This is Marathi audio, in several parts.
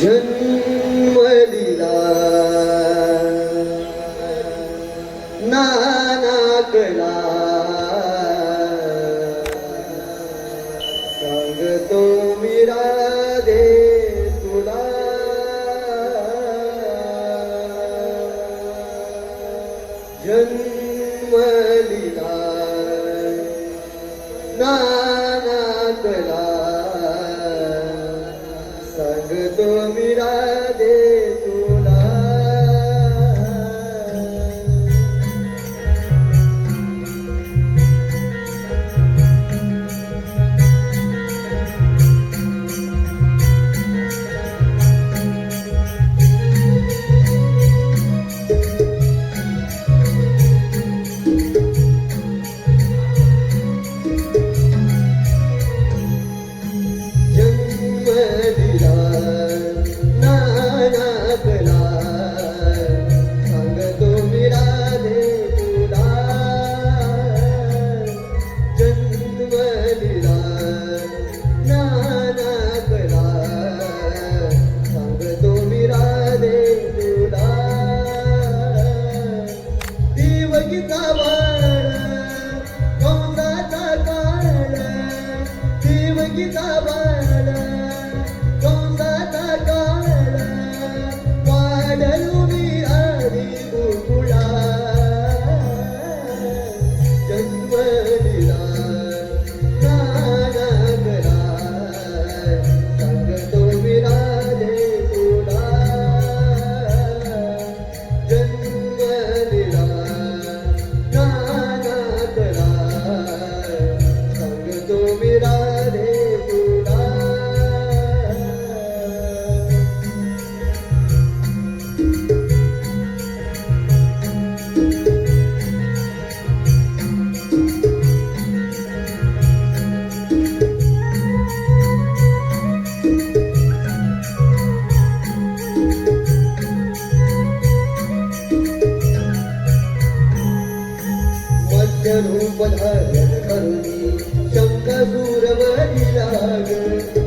जन्म दिला नाना कला. सांगतो मी राधे तुला. जन्म दिला नाना कला. जणू पधार करुणी शंका दूर वरी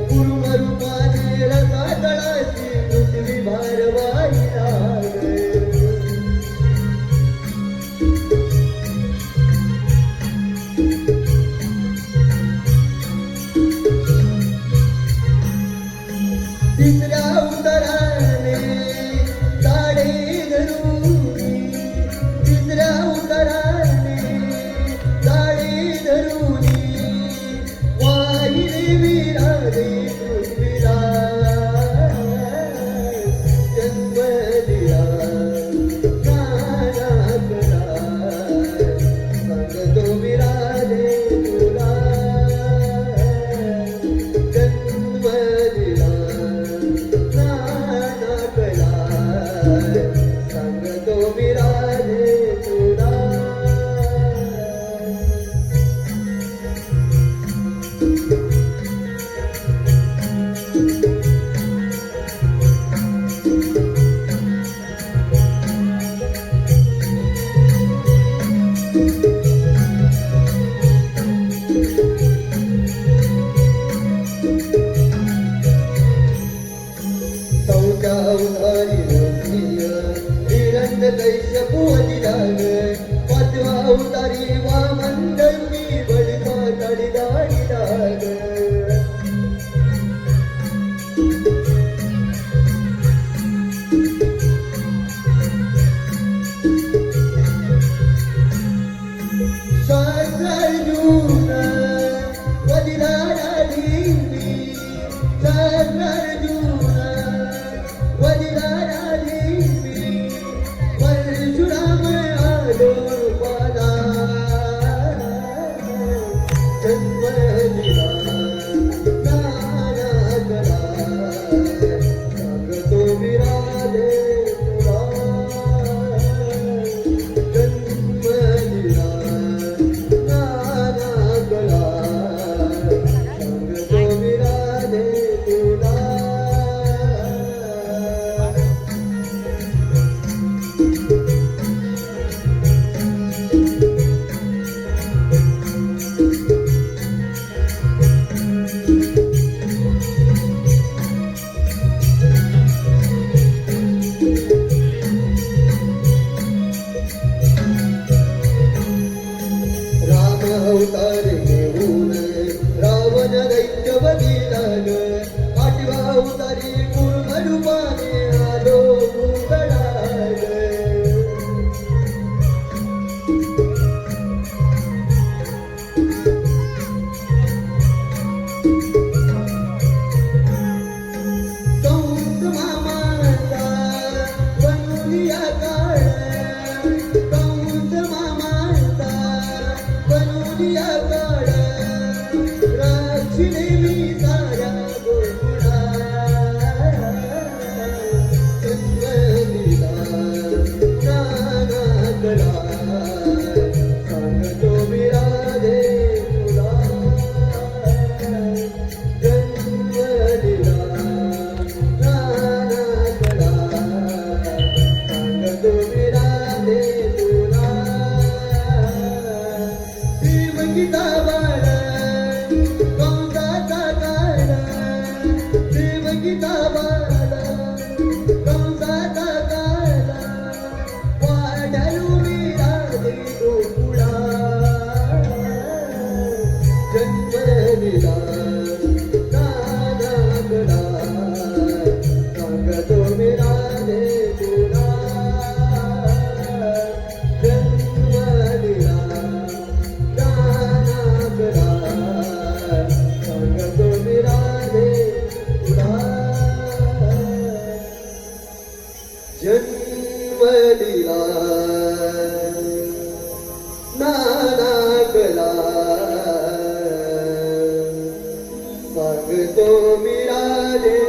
अवधारी रमणीय निरंग दैश पोहती धाग पाचवा अवतारी अवतार ভগত বিরাজে।